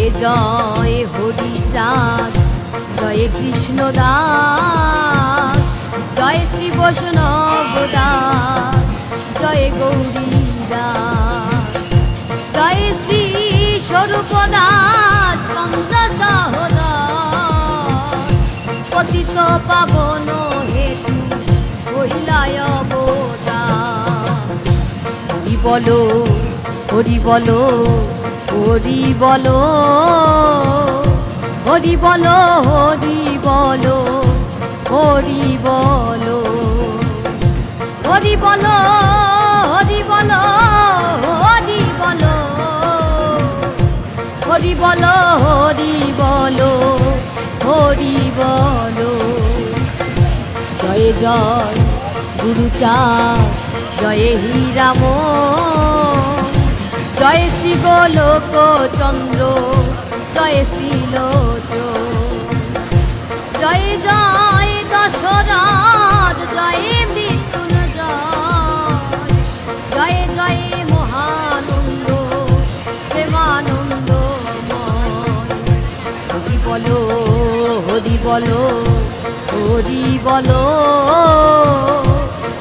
জয় জয় হরিচাঁদ জয় কৃষ্ণ দাস, জয় শ্রী বৈষ্ণব দাস, জয় গৌরী দাস, জয় শ্রী স্বরূপ দাস সহদাস পতিত পাবন হেতু অবদান হরি বলো হরি বলো হরি বলো হরি বলো হরি বলো হরি বলো হরি বলো হরি বলো হরি বলো হরি বলো হরি বলো হরি বলো। জয় জয় গুরুচাঁদ জয় হীরাম জয় শ্রী গোলক চন্দ্র, জয় শ্রীলোচ জয় জয় দশরথ, জয় মৃত্যুঞ্জয়। জয় জয় মহানন্দ প্রেমানন্দময় হরি বলো হরি বলো হরি বলো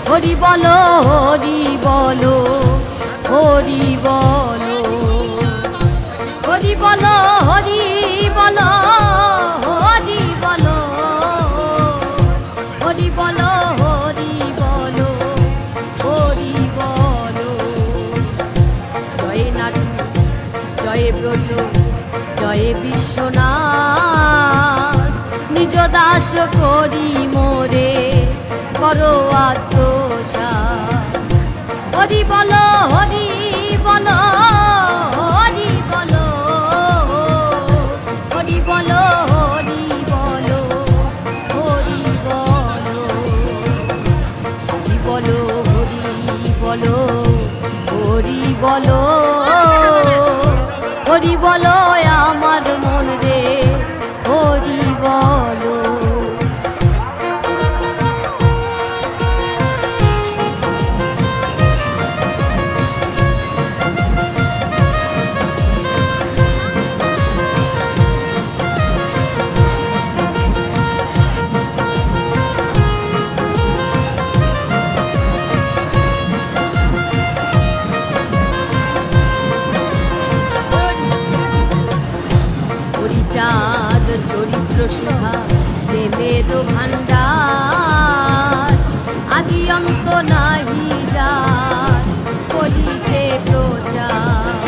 হরি বলো হরি বলো হরি বলো। হরি বলো হরি বলো হরি বলো হরি বলো হরি বলো হরি বলো। জয় নাটু জয় ব্রজ, জয় বিশ্বনাথ। নিজ দাস করি মোরে, করো আত্মসা হরি বলো, হরি বলো হরি বলো হরি বলো চাঁদ চরিত্র সুধা দেবের ভান্ডার আদি অন্ত নাহি যা কলিতে প্রচার।